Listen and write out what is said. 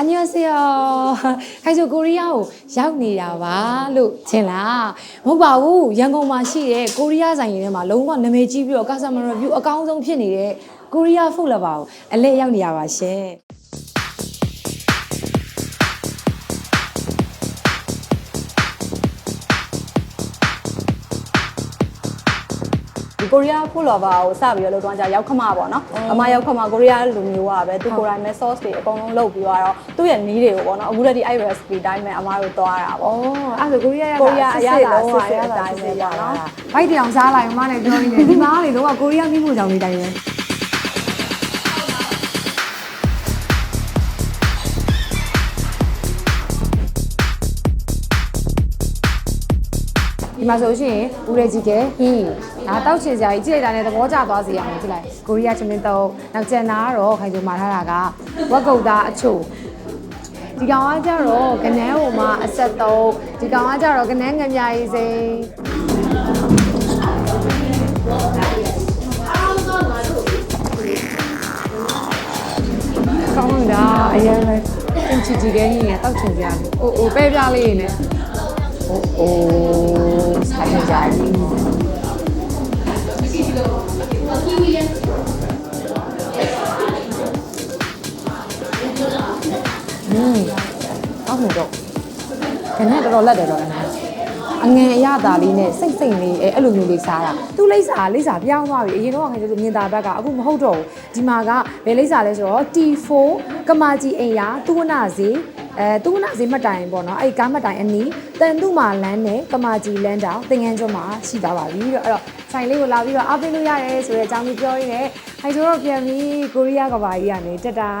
အညောဆေယောခိုင်ဆိုကိုရီးယားကိုရောက်နေတာပါလို့ထင်လားမဟုတ်ပါဘူးရန်ကုန်မှာရှိတဲ့ကိုရီးယားဆိုင်တွေထဲမှာလုံးဝနာမည်ကြီးပြီးတော့ customer review အကောင်းဆုံးဖြစ်နေတဲ့ကိုရီးယားဖုတ်လပါကိုအလဲရောက်နေရပါရှင် ကိုရီးယားဖူလော်ဘာကိုစပြီးတော့လုပ်သွားကြရောက်ခမပေါ့နော်အမရောက်ခမကိုရီးယားလူမျိုးကပဲသူကိုယ်တိုင်ပဲ sauce တွေအကုန်လုံးလုပ်ပြီးတော့သူ့ရဲ့နီးတွေကိုပေါ့နော်အခုလည်းဒီ i recipe တိုင်းပဲအမတို့သွားတာပေါ့ဩအဲ့ဒါဆိုကိုရီးယားကိုရီးယားအရသာလုံးဝအစစ်စစ်အရသာအတိုင်းပဲပေါ့နော်ဘိုက်တောင်စားလိုက်မနဲ့ပြောနေတယ်ဒီမှာလေတော့ကိုရီးယားမိဖို့ကြောင့်နေတိုင်းပဲ ဒီမှာဆိုရှင်ဦးရဲကြီးကဟင်းဒါတောက်ချင်စရာကြီးကြည့်လိုက်တာနဲ့သဘောကျသွားစေရမယ်ကြည့်လိုက်ကိုရီးယားချင်းမင်းတော့နောက်ကျန်တာကတော့ခိုင်ကျမာထားတာကဝက်ကုတ်သားအချို့ဒီကောင်ကကြတော့ကနန်းဟိုမှာအဆက်သုံးဒီကောင်ကကြတော့ကနန်းငမြရေးစိမ်းကောင်းတာအရင်ပဲအင်ချီကြီးကကြီးနဲ့တောက်ချင်ကြတယ်။အိုးအိုးပဲပြလေးနဲ့။ အိုးအိုးဆိုင်ကြကြီး။อืมအောက်နေတော့ခနဲ့တော်တော်လက်တယ်တော့အနာအငန်အရသာလေးနဲ့စိတ်စိတ်လေးအဲအဲ့လိုမျိုးလေးစားတာသူလိမ့်စာလိမ့်စာပြောင်းသွားပြီအရင်တော့ခင်ဗျာမြင်တာဘက်ကအခုမဟုတ်တော့ဘူးဒီမှာကဘယ်လိမ့်စာလဲဆိုတော့ T4 ကမာကြီးအိမ်ယာသူဝနာစီ အဲသူဝနာစီမှတ်တိုင်ပေါ့နော်အဲ့ကားမှတ်တိုင်အနီးတန်သူမာလန်းနဲ့ကမာကြီးလန်းတောင်သင်ငန်းကျွန်းမှာရှိသွားပါပြီတော့အဲ့တော့ဆိုင်လေးကိုလာပြီးတော့အားပေးလို့ရတယ်ဆိုတဲ့အကြောင်းလေးပြောရင်းနဲ့ဟိုက်ဆိုတော့ပြန်ပြီးကိုရီးယားကဘာကြီးကနေတက်တာ